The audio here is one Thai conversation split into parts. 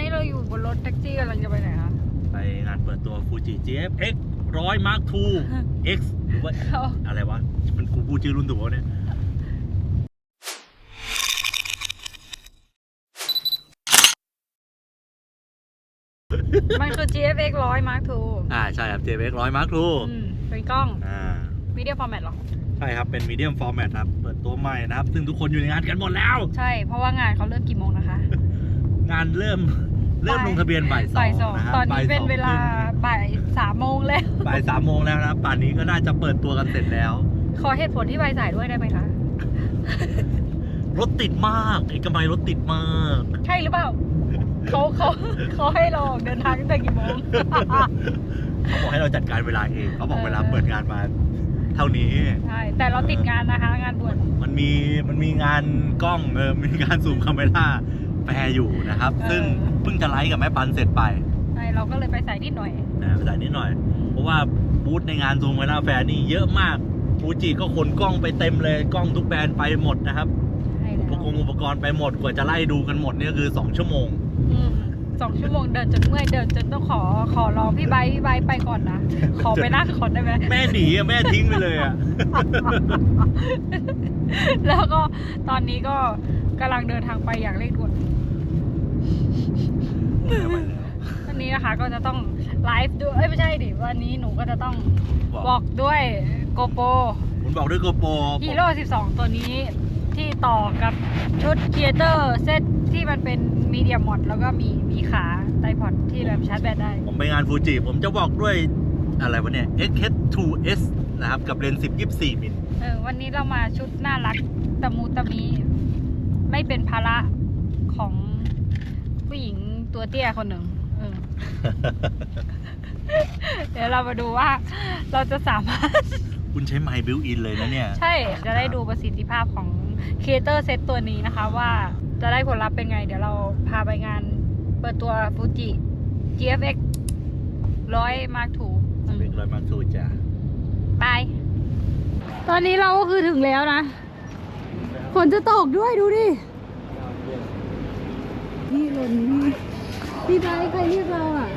นี้เราอยู่บนรถแท็กซี่กำลังจะไปไหนคะ ไปงานเปิดตัว Fuji GFX 100 Mark II X หรือว่าเขาอะไรวะ มันกูพูดชื่อรุ่นถูกปะเนี่ยมันคือ GFX 100 Mark II อ่า ใช่ครับ GFX 100 Mark II อืมเป็นกล้อง อ่า Media Format หรอ ใช่ครับ เป็น medium format ครับ เปิดตัวใหม่นะครับ ซึ่งทุกคนอยู่ในงานกันหมดแล้ว ใช่ เพราะว่างานเขาเริ่มกี่โมงนะคะ งานเริ่ม เริ่มบ่ายลงทะเบียนบ่ายสอบ่ายงสองนะครับตอนนี้บ่ยเป็นสงเวลาครึ่งบ่ายสามโมงแล้ว บ่ายสามโมงแล้วนะครับป่านนี้ก็น่าจะเปิดตัวกันเสร็จแล้ว ขอเหตุผลที่ใบสายด้วยได้ไหมคะ รถติดมากเอกมัยรถติดมาก ใช่หรือเปล่าเขาเขาเขาให้เราออกเดินทางตั้งแต่กี่โมง เขาบอกให้เราจัดการเวลาเองเขาบอกเวลาเปิดงานมา เท่านี้ ใช่ แต่เราติดงานนะคะ งานด่วนมันมีมันมีงานกล้องเออมีงานซูมคาเมล่าแปรอยู่นะครับเออซึ่งเพิ่งจะไลฟ์กับแม่ปันเสร็จไปใช่เราก็เลยไปสายนิดหน่อยนะไปจ่ายนิดหน่อย เพราะว่าบูธในงานซูมคาเมล่าแฟร์นี่เยอะมากฟูจิก็ขนกล้องไปเต็มเลยกล้องทุกแบรนด์ไปหมดนะครับใช่อุแล้ปวกรณ์อุปกรณ์ไปหมดกว่าจะไล่ดูกันหมดเนี่ยคือ2ชั่วโมงอืมสองชั่วโมงเดินจนเมื่อยเดินจนต้องขอขอร้องพี่ใบร์ทพี่ใบร์ทไปก่อนนะ ขอไปนั่งก่อนได้ไหมแม่หนีอะแม่ทิ้งไปเลยอะแล้วก็ตอนนี้ก็กำลังเดินทางไปอย่างเร่งด่วน วันนี้นะคะก็จะต้องไลฟ์ด้วยเอ้ยไม่ใช่ดิวันนี้หนูก็จะต้องบอกบอกด้วยโกโปคุณบอกด้วยโกโปรฮีโร่12 ตัวนี้ที่ต่อกับชุดครีเอเตอร์เซตที่มันเป็นมีเดียมอดแล้วก็มีมีขาไตพอดที่แบบชาร์จแบตได้ ผมไปงานฟูจิผมจะบอกด้วยอะไรวะเนี่ย XH2S นะครับ กับเลนส์10 24มิลเออวันนี้เรามาชุดน่ารักตะมูตะมี ไม่เป็นภาระของ ผู้หญิงตัวเตี้ยคนหนึ่งเออ เดี๋ยวเรามาดูว่า เราจะสามารถ คุณใช้ไมค์บิวอินเลยนะเนี่ย ใช่ จะได้ดูประสิทธิภาพของครีเอเตอร์เซตตัวนี้นะคะ ว่าจะได้ผลลัพธ์เป็นไง เดี๋ยวเราพาไปงานเปิดตัวฟูจิ GFX ร้อยมาร์คทูเป็นรอยมาสูจ้ะไป ตอนนี้เราก็คือถึงแล้วนะ ฝนจะตกด้วยดูดิ นี่หล่นนี่พี่ไบร์ทใครเรียกเราอะ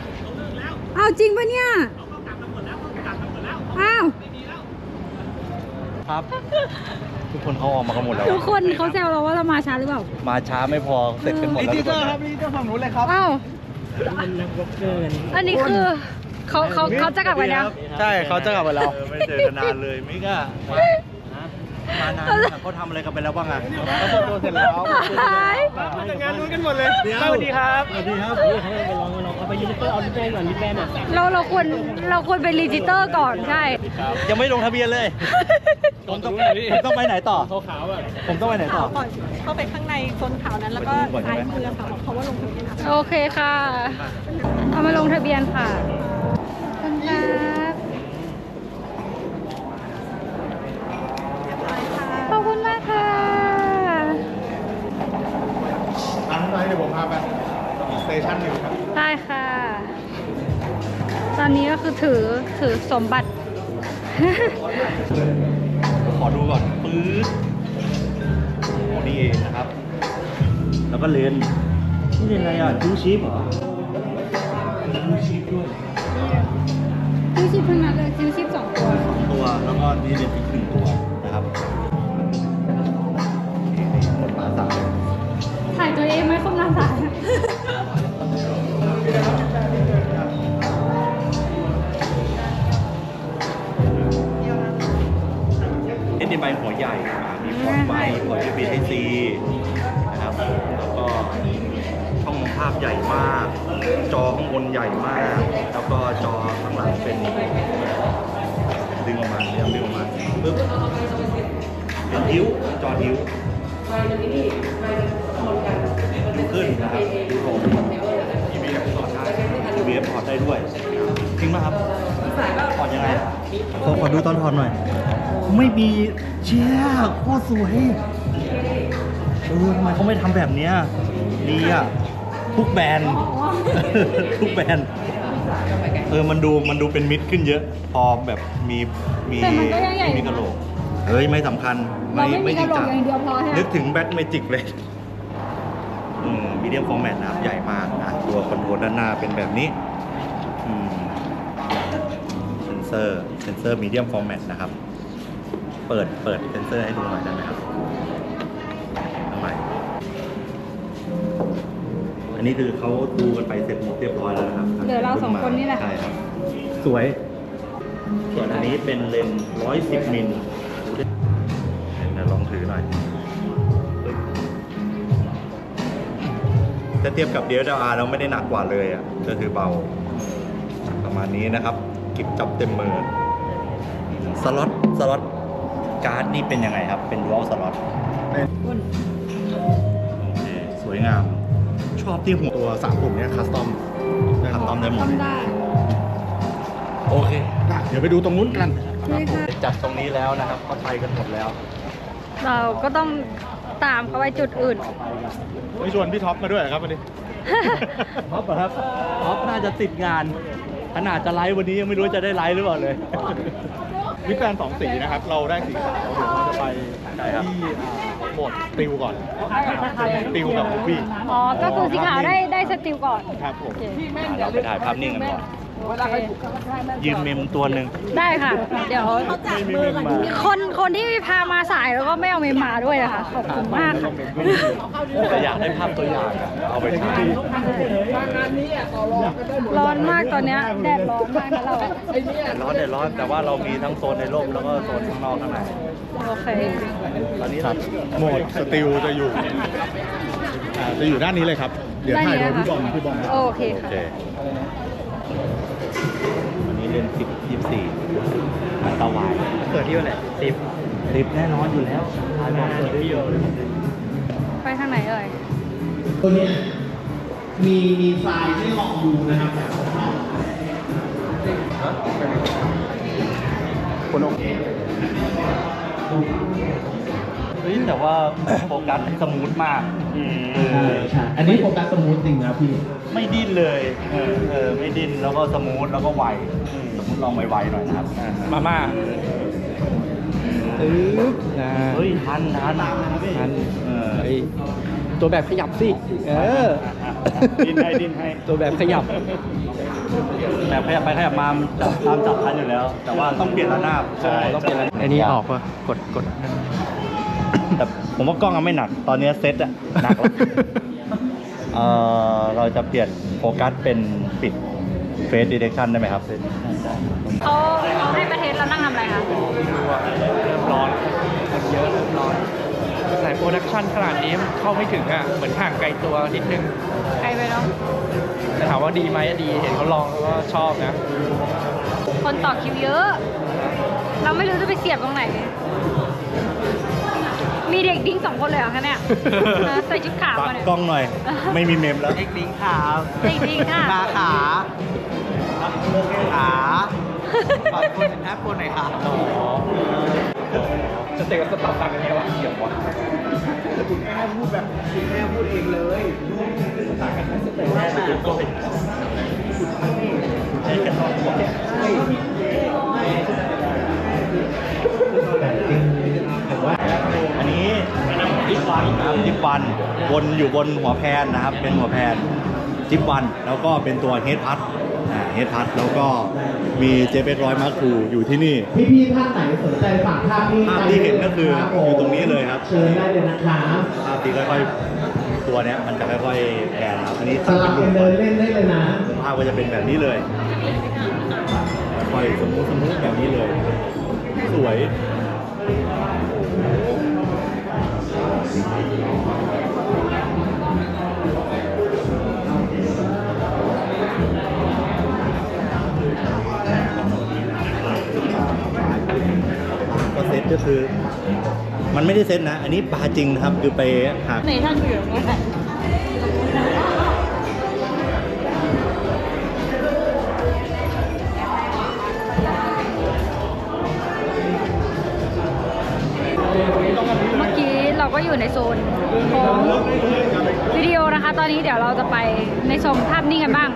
อ้าวจริงปะเนี่ยอ้าวครับ ทุกคนเขาออกมากันหมดแล้วทุกคนเขาแซวเราว่าเรามาช้าหรือเปล่ามาช้าไม่พอเสร็จกันหมดแล้วทุกคนนะอ้าวอันนี้คือเขาเขาเขาจะกลับไปแล้ว ใช่เขาจะกลับไปแล้วเออไม่เจอกันนานเลยมิก้า มานานแล้วเขาทำอะไรกันไปแล้วบ้างอะเขาเปิดตัวเสร็จแล้วหายมาจากงานนู้นกันหมดเลยสวัสดีครับสวัสดีครับเราเราควรเราควรไปรีจิสเตอร์ก่อนใช่ ยังไม่ลงทะเบียนเลยผมต้องผมต้องไปไหนต่อขาวๆอะผมต้องไปไหนต่อก่อนเข้าไปข้างในโซนขาวนั้นแล้วก็ไปดูก่อนใช่ซ้ายไหมมือค่ะบอกเขาว่าลงทะเบียนค่ะโอเคค่ะเอามาลงทะเบียนค่ะขอบคุณครับขอบคุณมากค่ะ อันไหนเดี๋ยวผมพาไปอีกสเตชันหนึ่ง ครับได้ค่ะ ตอนนี้ก็คือถือถือสมบัติ ขอดูก่อนปื๊ดโอ้นี่เองนะครับ แล้วก็เลนส์นี่เลนส์อะไรอะจูชิปเหรอจูชิปด้วยจิ้วชิปทั้งนั้นเลยจิ้วชิปสองตัวสองตัว แล้วก็นี่เลนส์อีกหนึ่งตัวนะครับนี่หมดมาสามถ่ายตัวเองไหมคนละสาย เอ็นดีไมหัวใหญ่อะมีพอร์ตไมค์พอร์ต USB Type C นะครับแล้วก็ช่องภาพใหญ่มาก จอข้างบนใหญ่มาก แล้วก็จอข้างหลังเป็นดึงออกมาเดี๋ยวดึงออกมาปึ๊บเป็นทิ้วจอทิ้วทิ้วขึ้นนะครับดูผม EVF ถอดได้ EVF ถอได้ด้วยจริงไหมครับ ขอขอดูตอนถอดหน่อย ไม่มีเชี่ยโคตรสวยเออทำไมเขาไม่ทำแบบเนี้ยดีอะทุกแบรนด์ ทุกแบรนด์ เออ มันดู มันดูเป็นมิตรขึ้นเยอะ พอแบบมี มีแต่มันก็ยังใหญ่อยู่นะมีกระโหลก เฮ้ย ไม่สำคัญเราไม่มีจริงจังกระโหลกอย่างเดียวพอใช่ไหม นึกถึงแบทเมจิกเลยมีเดียมฟอร์แมตนะครับ ใหญ่มากนะตัวคอนโทรลด้านหน้าเป็นแบบนี้ เซนเซอร์เซนเซอร์มีเดียมฟอร์แมตนะครับ เปิดเปิดเซนเซอร์ให้ดูหน่อยได้ไหมครับทำไมอันนี้คือเขาดูกันไปเสร็จหมดเรียบร้อยแล้วนะครับเหลือเราสองคนนี่แหละ ใช่ครับสวย ส่วนอันนี้เป็นเลนส์110มิลดูดิเดี๋ยวลองถือหน่อยปึ๊บถ้าเทียบกับ DSLR เราไม่ได้หนักกว่าเลยอะก็คือเบาประมาณนี้นะครับ กิบจับเต็มมือสล็อตสล็อตการ์ดนี่เป็นยังไงครับ เป็น dual สล็อตอุ่นโอเคสวยงาม ชอบที่หัวตัวสามปุ่มเนี้ยคัสตอมทำตามได้หมดทำได้โอเค เดี๋ยวไปดูตรงนู้นกันนี่ค่ะจัดตรงนี้แล้วนะครับก็ไปกันหมดแล้ว เราก็ต้องตามเขาไปจุดอื่นไม่ชวนพี่ท็อปมาด้วยเหรอครับวันนี้ท็อปครับท็อปน่าจะติดงาน ขนาดจะไลฟ์วันนี้ยังไม่รู้จะได้ไลฟ์หรือเปล่าเลยวิแฟนสองสีนะครับ เราได้สีขาวเดี๋ยวเราจะไปใช่ครับที่อ่าโหมดติวก่อนติวกับบูบี้อ๋อ ก็คือสีขาวได้ได้สติลก่อน ครับผมโอเคเราไปถ่ายภาพนิ่งกันก่อน โอเคยืมเมมตัวหนึ่งได้ค่ะ เดี๋ยว ไม่มีเมมมาคนคนที่พามาสายแล้วก็ไม่เอาเมมมาด้วยนะคะขอบคุณมากค่ะ แต่อยากได้ภาพตัวอย่างอะเอาไปถ่ายร้อนมากตอนเนี้ยแดดร้อนมากนะเราแดดร้อนแดดร้อนแต่ว่าเรามีทั้งโซนในร่มแล้วก็โซนข้างนอกข้างในโอเค ตอนนี้เราโหมดสติลจะอยู่อ่าจะอยู่ด้านนี้เลยครับ เดี๋ยวถ่ายโดยพี่บอมพี่บอม โอเคโอค่ะ เค เปิดที่วันไหนสิบสิบแน่นอนอยู่แล้วถ่ายบอกเปิดที่เดียวเลยไปทางไหนเอ่ยตัวเนี้ยมีมีไฟล์ให้ลองดูนะครับคนโอเคเฮ้ยแต่ว่าโฟกัสสมูทมากเออใช่อันนี้โฟกัสสมูทจริงนะพี่ ไม่ดิ้นเลย เออเออไม่ดิ้นแล้วก็สมูทแล้วก็ไวสมมติลองไวๆหน่อยนะครับ มาม่า ตึ๊บนะเฮ้ยทันทันทันเออไอ้ตัวแบบขยับสิ เออดินให้ดินให้ตัวแบบขยับ แบบขยับไปขยับมามันจับตามจับทันอยู่แล้ว แต่ว่าต้องเปลี่ยนระนาบใช่ต้องเปลี่ยนแล้วไอ้นี่ออกป่ะกดกดแต่ผมว่ากล้องอะไม่หนัก ตอนนี้เซตอะหนักแล้วเราจะเปลี่ยนโฟกัสเป็นปิด เฟสดีเทคชันได้ไหมครับ เขาเขาให้ประเทศเรานั่งทำอะไรคะเริ่มร้อนคนเยอะเริ่มร้อนสายโปรดักชันขนาดนี้เข้าไม่ถึงอะ เหมือนห่างไกลตัวนิดนึงใครไปเนาะแต่ถามว่าดีไหมดี เห็นเขาลองแล้วก็ชอบนะ คนต่อคิวเยอะ เราไม่รู้จะไปเสียบตรงไหน มีเด็กดิ้งสองคนเลยเหรอคะเนี่ย นะใส่ชุดขาวปักมาเนี่ยกล้องหน่อย ไม่มีเมมแล้ว เด็กดิ้งขาเด็กดิ้งค่ะขาขา ขาฝากคุณแอปคุณหน่อยค่ะจะเตะกับสตาร์ทกันยังไงวะเกี่ยววะคุณแม่พูดแบบคุณแม่พูดเองเลยลูกสตาร์กันแค่สเตะแม่ก็เป็นใช่กันตอนนี้ใช่อันนี้ดิฟวันครับดิฟวันวนอยู่บนหัวแพนนะครับ เป็นหัวแพนจิบวันแล้วก็เป็นตัวเฮดพัท เฮดพัทแล้วก็มีเจเปร้อยมาร์คูอยู่ที่นี่ พี่พี่ๆท่านไหนสนใจฝากภาพนี้ภาพที่เห็นก็คือรับผมอยู่ตรงนี้เลยครับ เชิญได้เลยนะครับภาพที่ค่อยๆตัวเนี้ยมันจะค่อยๆแผ่นะครับอันนี้สลับกันเดินเล่นได้เลยนะ ภาพก็จะเป็นแบบนี้เลยค่อยสมูทสมูทแบบนี้เลย สวย ก็เซตก็คือ มันไม่ได้เซตนะ อันนี้ปลาจริงนะครับ คือไปหาไหนท่านอยู่ตรงไหนเมื่อกี้เราก็อยู่ในโซนของวิดีโอนะคะ ตอนนี้เดี๋ยวเราจะไปในโซนภาพนิ่งกันบ้าง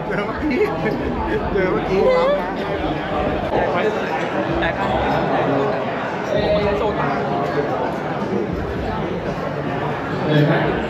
เจอเมื่อกี้ครับเลยไหม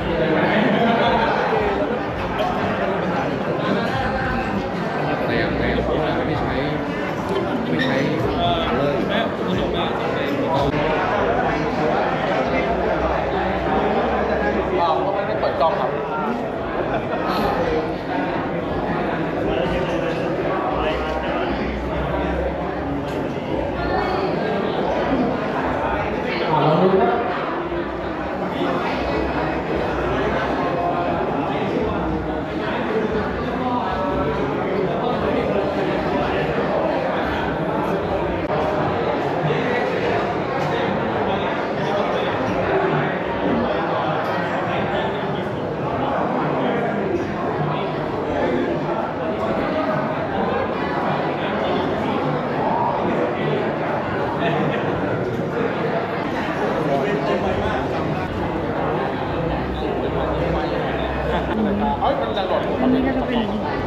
อันนี้ก็จะเป็น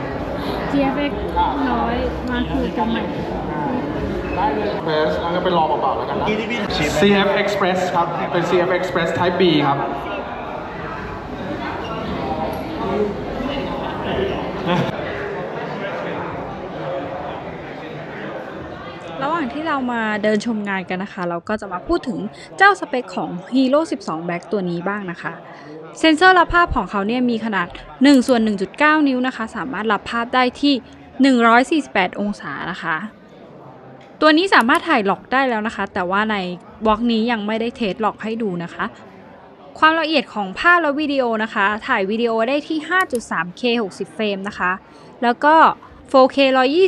GFX ร้อยมาคือตัวใหม่เพสแล้วก็ไปรอเปล่าๆแล้วกันนะ CF Express ครับ เป็น CF Express Type B ครับ ระหว่างที่เรามาเดินชมงานกันนะคะ เราก็จะมาพูดถึงเจ้าสเปคของ Hero 12 Black ตัวนี้บ้างนะคะ เซนเซอร์รับภาพของเขาเนี่ยมีขนาด1ส่วน1.9 นิ้วนะคะ สามารถรับภาพได้ที่ 148 องศานะคะ ตัวนี้สามารถถ่ายหลอกได้แล้วนะคะ แต่ว่าในบล็อกนี้ยังไม่ได้เทสหลอกให้ดูนะคะ ความละเอียดของภาพและวิดีโอนะคะ ถ่ายวิดีโอได้ที่ 5.3K 60 เฟรมนะคะ แล้วก็ 4K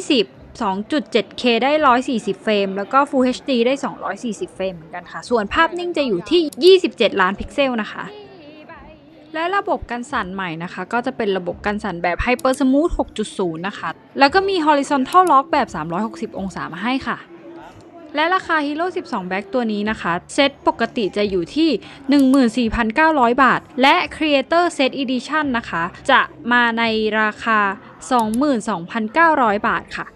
120 2.7K ได้ 140 เฟรม แล้วก็ Full HD ได้ 240 เฟรมเหมือนกันค่ะ ส่วนภาพนิ่งจะอยู่ที่ 27 ล้านพิกเซลนะคะ และระบบกันสั่นใหม่นะคะ ก็จะเป็นระบบกันสั่นแบบ Hyper Smooth 6.0 นะคะ แล้วก็มี Horizontal Lock แบบ 360 องศามาให้ค่ะ และราคา Hero 12 Back ตัวนี้นะคะ เซตปกติจะอยู่ที่ 14,900 บาท และ Creator Set Edition นะคะ จะมาในราคา 22,900 บาทค่ะ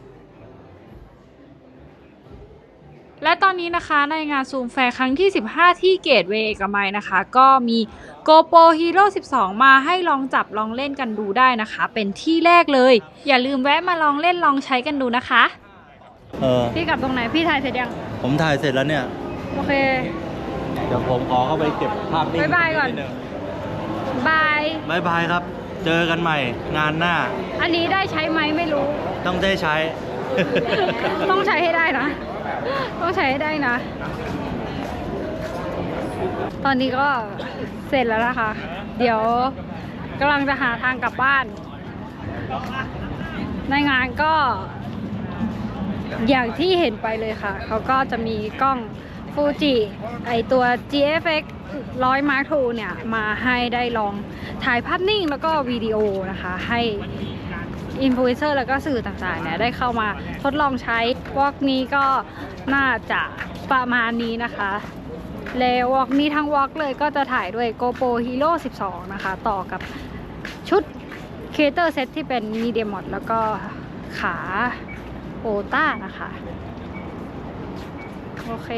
และตอนนี้นะคะในงานซูมแฟร์ครั้งที่ 15 ที่เกตเวย์เอกมัยนะคะ ก็มี GoPro Hero 12 มาให้ลองจับลองเล่นกันดูได้นะคะ เป็นที่แรกเลย อย่าลืมแวะมาลองเล่นลองใช้กันดูนะคะ เออ พี่กลับตรงไหนพี่ถ่ายเสร็จยัง ผมถ่ายเสร็จแล้วเนี่ย โอเค เดี๋ยวผมขอเข้าไปเก็บภาพนิ่งบ๊ายบายก่อน ดงบาย บายบายครับ เจอกันใหม่งานหน้าอันนี้ได้ใช้ไหมไม่รู้ ต้องได้ใช้ ต้องใช้ให้ได้นะ ต้องใช้ให้ได้นะ ตอนนี้ก็เสร็จแล้วนะคะ เดี๋ยวกำลังจะหาทางกลับบ้าน ในงานก็ อย่างที่เห็นไปเลยค่ะ เขาก็จะมีกล้องฟูจิไอตัว GFX 100 Mark II เนี่ย มาให้ได้ลองถ่ายภาพนิ่งแล้วก็วิดีโอนะคะ ให้อินฟลูเอนเซอร์แล้วก็สื่อต่างๆเนี่ยได้เข้ามาทดลองใช้ วอกนี้ก็น่าจะประมาณนี้นะคะ แล้ววอกนี้ทั้งวอกเลยก็จะถ่ายด้วย GoPro Hero 12 นะคะ ต่อกับชุดเคเตอร์เซตที่เป็นมีเดียมอดแล้วก็ขาโอต้านะคะ โอเค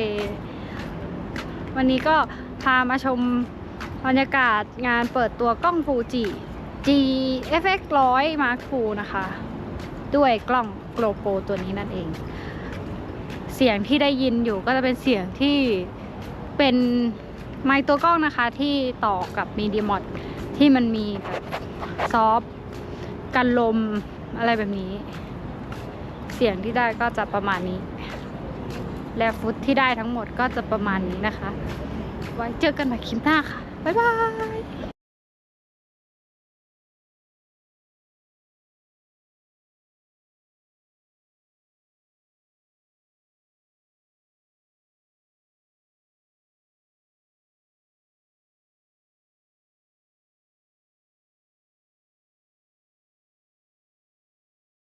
วันนี้ก็พามาชมบรรยากาศงานเปิดตัวกล้องฟูจิ GFX 100 Mark II นะคะ ด้วยกล้อง GoPro ตัวนี้นั่นเอง เสียงที่ได้ยินอยู่ก็จะเป็นเสียงที่เป็นไมค์ตัวกล้องนะคะที่ต่อกับมีดีมอดที่มันมีแบบซอฟต์กันลมอะไรแบบนี้ เสียงที่ได้ก็จะประมาณนี้ และฟุตที่ได้ทั้งหมดก็จะประมาณนี้นะคะ ไว้เจอกันใหม่คลิปหน้าค่ะ บ๊ายบาย